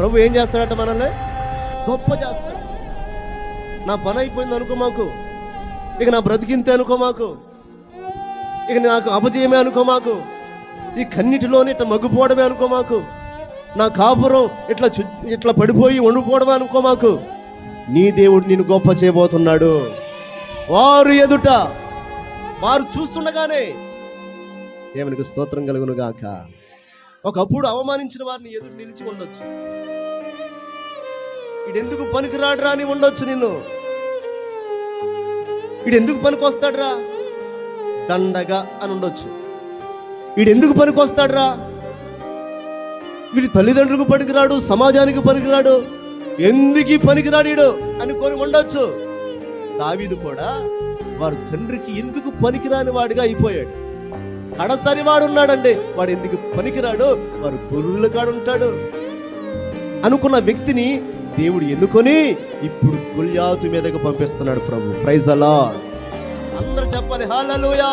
ప్రభు ఏం చేస్తాడట మనల్ని? గొప్ప చేస్తాడు. నా పని అయిపోయింది అనుకో మాకు. ఇక నా బ్రతికింతే అనుకో మాకు. ఇక నాకు అపజయమే అనుకో మాకు. ఈ కన్నిటిలోనే ఇట్లా మగ్గుపోవడమే అనుకో మాకు. నా కాపురం ఇట్లా చు ఇట్లా పడిపోయి వండుకోవడమే అనుకో మాకు. నీ దేవుడు నేను గొప్ప చేయబోతున్నాడు. వారు ఎదుట వారు చూస్తుండగానే దేవునికి స్తోత్రం కలుగును గాక ఒకప్పుడు అవమానించిన వారిని ఎదురు నిలిచి ఉండొచ్చు. ఇడెందుకు పనికిరాడురా అని ఉండొచ్చు నిన్ను? ఇడెందుకు పనికి వస్తాడురా దండగా అని ఉండొచ్చు. వీడెందుకు పనికి వస్తాడురా వీడి తల్లిదండ్రులకు పనికిరాడు సమాజానికి పనికిరాడు. ఎందుకు ఈ పనికిరాడు వీడు అనుకొని ఉండొచ్చు. దావీదు కూడా వారి తండ్రికి ఎందుకు పనికిరాని వాడిగా అయిపోయాడు. కడసరి వాడు ఉన్నాడండి వాడు ఎందుకు పనికిరాడు వారు గొర్రెల కాడు ఉంటాడు అనుకున్న వ్యక్తిని దేవుడు ఎన్నుకొని ఇప్పుడు గుల్యాతు మీదకి పంపిస్తున్నాడు ప్రభు. ప్రైజ్ అలా అందరూ చెప్పాలి హాలూయా